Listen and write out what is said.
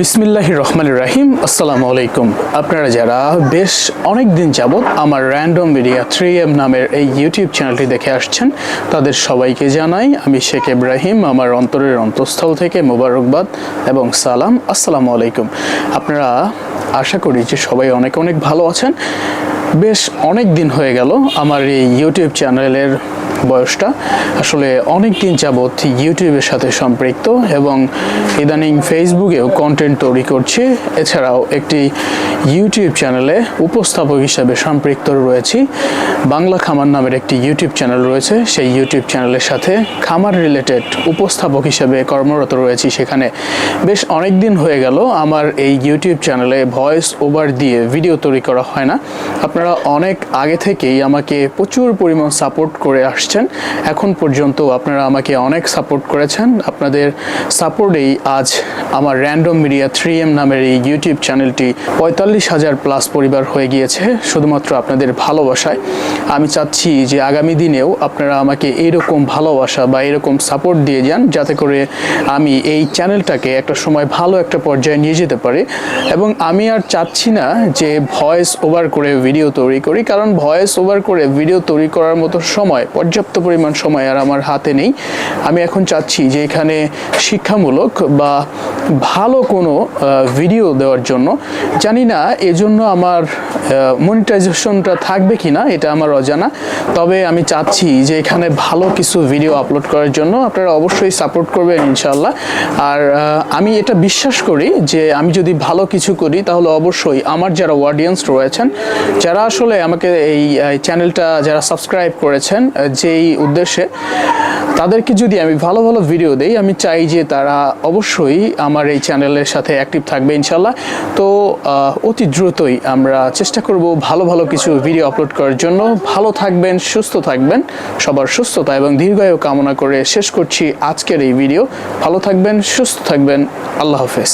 বিসমিল্লাহ রহমান রাহিম, আসসালামু আলাইকুম। আপনারা যারা বেশ অনেক দিন যাবৎ আমার র্যান্ডম মিডিয়া থ্রি এম নামের এই ইউটিউব চ্যানেলটি দেখে আসছেন, তাদের সবাইকে জানাই আমি শেখ ইব্রাহিম, আমার অন্তরের অন্তঃস্থল থেকে মোবারকবাদ এবং সালাম, আসসালামু আলাইকুম। আপনারা আশা করি যে সবাই অনেক অনেক ভালো আছেন। বেশ অনেক দিন হয়ে গেল আমার এই ইউটিউব চ্যানেলের বয়সটা। আসলে অনেক দিন যাবৎ ইউটিউবের সাথে সম্পৃক্ত এবং ইদানিং ফেসবুকেও কন্টেন্ট তৈরি করছি। এছাড়াও একটি ইউটিউব চ্যানেলে উপস্থাপক হিসাবে সম্পৃক্ত রয়েছি। বাংলা খামার নামের একটি ইউটিউব চ্যানেল রয়েছে। সেই ইউটিউব চ্যানেলের সাথে খামার রিলেটেড উপস্থাপক হিসাবে কর্মরত রয়েছি সেখানে। বেশ অনেক দিন হয়ে গেল আমার এই ইউটিউব চ্যানেলে ভয়েস ওভার দিয়ে ভিডিও তৈরি করা হয় না। আপনারা অনেক আগে থেকেই আমাকে প্রচুর পরিমাণ সাপোর্ট করে আসছেন এখন পর্যন্ত আপনারা আমাকে অনেক সাপোর্ট করেছেন। আপনাদের সাপোর্টেই আজ আমার র্যান্ডম মিডিয়া থ্রি এম নামের এই ইউটিউব চ্যানেলটি পঁয়তাল্লিশ হাজার প্লাস পরিবার হয়ে গিয়েছে, শুধুমাত্র আপনাদের ভালোবাসায়। আমি চাচ্ছি যে আগামী দিনেও আপনারা আমাকে এইরকম ভালোবাসা বা এরকম সাপোর্ট দিয়ে যান, যাতে করে আমি এই চ্যানেলটাকে একটা সময় ভালো একটা পর্যায়ে নিয়ে যেতে পারি। এবং আমি আর চাচ্ছি না যে ভয়েস ওভার করে ভিডিও তৈরি করি, কারণ ভয়েস ওভার করে ভিডিও তৈরি করার মতো সময় পর্যাপ্ত পরিমাণ সময় আর আমার হাতে নেই। আমি এখন চাচ্ছি যে এখানে শিক্ষামূলক বা ভালো কোনো ভিডিও দেওয়ার জন্য। জানি না, এজন্য আমার মনিটাইজেশনটা থাকবে কি না এটা আমার অজানা। তবে আমি চাচ্ছি যে এখানে ভালো কিছু ভিডিও আপলোড করার জন্য আপনারা অবশ্যই সাপোর্ট করবেন ইনশাল্লাহ আর আমি এটা বিশ্বাস করি যে আমি যদি ভালো কিছু করি, তাহলে অবশ্যই আমার যারা অডিয়েন্স রয়েছেন, যারা আসলে আমাকে এই চ্যানেলটা যারা সাবস্ক্রাইব করেছেন যেই উদ্দেশ্যে, তাদেরকে যদি আমি ভালো ভালো ভিডিও দেই, আমি চাই যে তারা অবশ্যই আমার এই চ্যানেলের সাথে অ্যাক্টিভ থাকবে ইনশাল্লাহ তো অতি দ্রুতই আমরা চেষ্টা করব ভালো ভালো কিছু ভিডিও আপলোড করার জন্য। ভালো থাকবেন, সুস্থ থাকবেন, সবার সুস্থতা এবং দীর্ঘায়ু কামনা করে শেষ করছি আজকের এই ভিডিও ভালো থাকবেন, সুস্থ থাকবেন, আল্লাহ হাফেজ।